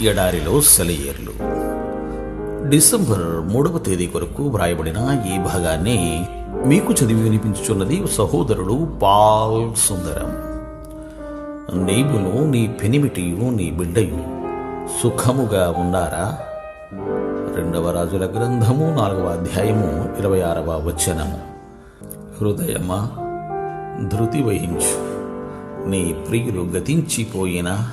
ఎడారిలో సెలయేర్లు. డిసెంబర్ మూడవ తేదీ కొరకు వ్రాయబడిన ఈ భాగాన్ని మీకు చదివి వినిపించుచున్నది సహోదరుడు పాల్ సుందరం. నీవును నీ పెనిమిటియు నీ బిడ్డయు సుఖముగా ఉన్నారా? రెండవ రాజుల గ్రంథము నాలుగవ అధ్యాయము ఇరవై ఆరవ వచనము. హృదయమా ధృతి వహించు. నీ ప్రియులు గతించిపోయినా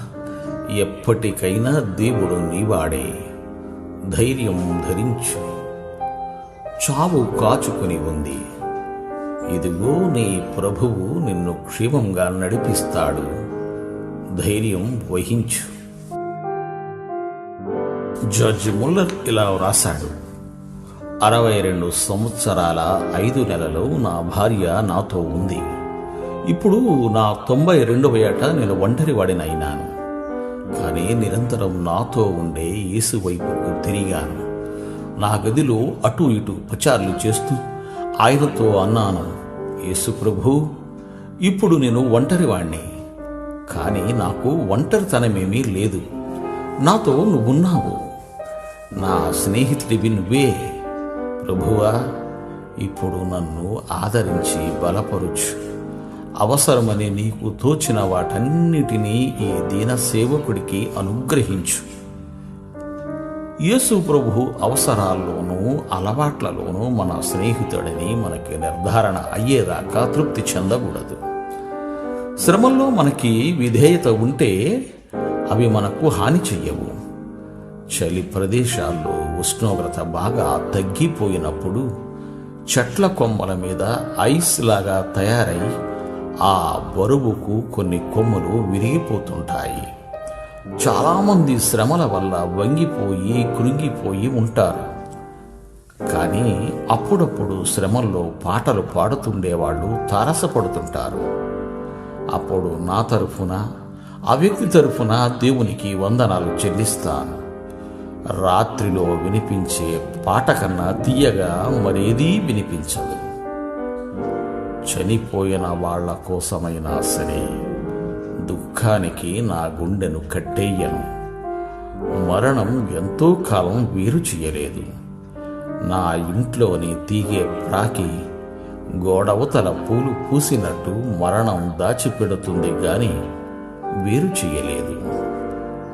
ఎప్పటికైనా దేవుడు నీవాడే. ధైర్యం ధరించు. చావు కాచుకుని ఉంది. ఇదిగో నీ ప్రభువు నిన్ను క్షేమంగా నడిపిస్తాడు. ధైర్యం వహించు. జార్జ్ ముల్లర్ ఇలా వ్రాశాడు. అరవై రెండు సంవత్సరాల ఐదు నెలలు నా భార్య నాతో ఉంది. ఇప్పుడు నా తొంభై రెండవ ఏట నేను ఒంటరి వాడినైనాను కానీ నిరంతరం నాతో ఉండే యేసు వైపుకు తిరిగాను. నా గదిలో అటు ఇటు ప్రచారాలు చేస్తూ ఆయనతో అన్నాను యేసు ప్రభు ఇప్పుడు నేను ఒంటరివాణ్ణి. కానీ నాకు ఒంటరితనమేమీ లేదు. నాతో నువ్వున్నావు. నా స్నేహితుడివి నువ్వే. ప్రభువా ఇప్పుడు నన్ను ఆదరించి బలపరుచు. అవసరమని నీకు తోచిన వాటన్నిటినీ ఈ దీన సేవకుడికి అనుగ్రహించు. యేసు ప్రభు అవసరాల్లోనూ అలవాట్లలోనూ మన స్నేహితుడని మనకి నిర్ధారణ అయ్యేదాకా తృప్తి చెందకూడదు. శ్రమల్లో మనకి విధేయత ఉంటే అవి మనకు హాని చెయ్యవు. చలి ప్రదేశాల్లో ఉష్ణోగ్రత బాగా తగ్గిపోయినప్పుడు చెట్ల కొమ్మల మీద ఐస్ లాగా తయారై ఆ బరువుకు కొన్ని కొమ్మలు విరిగిపోతుంటాయి. చాలామంది శ్రమల వల్ల వంగిపోయి కృంగిపోయి ఉంటారు. కానీ అప్పుడప్పుడు శ్రమల్లో పాటలు పాడుతుండేవాళ్ళు తారసపడుతుంటారు. అప్పుడు నా తరఫున ఆ వ్యక్తి తరఫున దేవునికి వందనాలు చెల్లిస్తాను. రాత్రిలో వినిపించే పాట కన్నా తీయగా మరేదీ వినిపించదు. చనిపోయిన వాళ్ళ కోసమైనా సరే దుఃఖానికి నా గుండెను కట్టేయను. మరణం ఎంతో కాలం వేరు చేయలేదు. నా ఇంట్లోని తీగే ప్రాకి గోడవతల పూలు పూసినట్టు మరణం దాచిపెడుతుంది గాని వేరు చేయలేదు.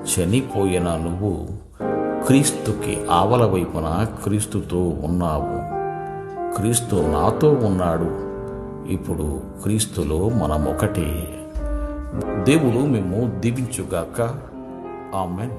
చనిపోయిన నువ్వు క్రీస్తుకి ఆవల వైపున క్రీస్తుతో ఉన్నావు. క్రీస్తు నాతో ఉన్నాడు. ఇప్పుడు క్రీస్తులో మనం ఒకటే దేవుడు మేము దీవించుగాక. ఆమెన్.